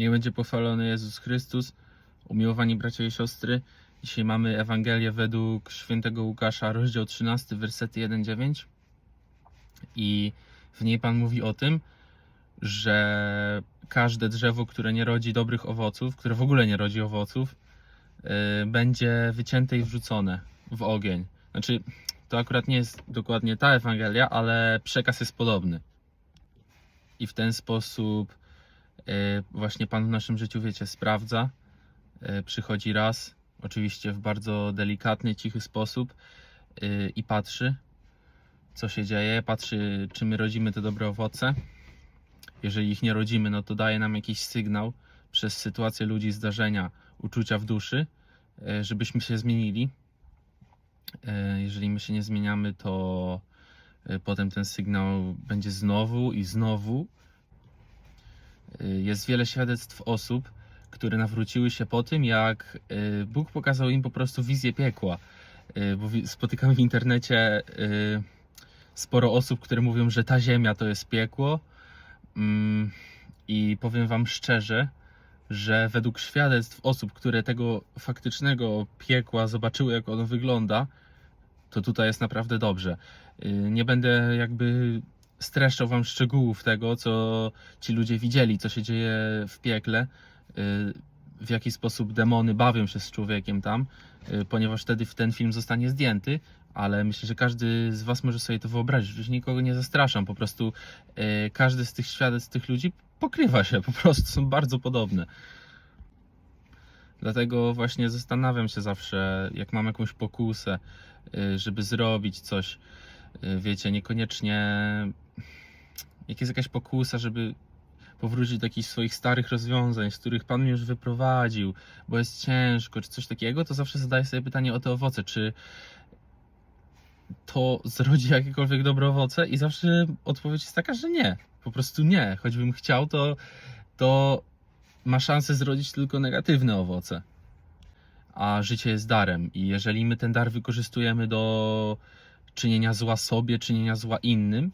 Niech będzie pochwalony Jezus Chrystus. Umiłowani bracia i siostry, dzisiaj mamy Ewangelię według świętego Łukasza, rozdział 13, wersety 1-9. I w niej Pan mówi o tym, że każde drzewo, które nie rodzi dobrych owoców, które w ogóle nie rodzi owoców, yy, będzie wycięte i wrzucone w ogień. Znaczy, to akurat nie jest dokładnie ta Ewangelia, ale przekaz jest podobny. I w ten sposób właśnie Pan w naszym życiu, wiecie, sprawdza, yy, przychodzi raz, oczywiście w bardzo delikatny, cichy sposób yy, i patrzy, co się dzieje, patrzy, czy my rodzimy te dobre owoce. Jeżeli ich nie rodzimy, no to daje nam jakiś sygnał przez sytuację ludzi, zdarzenia, uczucia w duszy, e, żebyśmy się zmienili. E, Jeżeli my się nie zmieniamy, to e, potem ten sygnał będzie znowu i znowu. Jest wiele świadectw osób, które nawróciły się po tym, jak e, Bóg pokazał im po prostu wizję piekła. E, Bo w internecie e, sporo osób, które mówią, że ta ziemia to jest piekło. Mm, I powiem Wam szczerze, że według świadectw osób, które tego faktycznego piekła zobaczyły, jak ono wygląda, to tutaj jest naprawdę dobrze. Y, Nie będę jakby streszczał Wam szczegółów tego, co ci ludzie widzieli, co się dzieje w piekle, y, w jaki sposób demony bawią się z człowiekiem tam, y, ponieważ wtedy ten film zostanie zdjęty, ale myślę, że każdy z Was może sobie to wyobrazić. Już nikogo nie zastraszam, po prostu e, każdy z tych świadectw tych ludzi pokrywa się, po prostu są bardzo podobne. Dlatego właśnie zastanawiam się zawsze, jak mam jakąś pokusę, żeby zrobić coś, wiecie, niekoniecznie jak jest jakaś pokusa, żeby powrócić do jakichś swoich starych rozwiązań, z których Pan mnie już wyprowadził, bo jest ciężko, czy coś takiego, to zawsze zadaję sobie pytanie o te owoce, czy to zrodzi jakiekolwiek dobre owoce i zawsze odpowiedź jest taka, że nie. Po prostu nie. Choćbym chciał, to, to ma szansę zrodzić tylko negatywne owoce. A życie jest darem i jeżeli my ten dar wykorzystujemy do czynienia zła sobie, czynienia zła innym,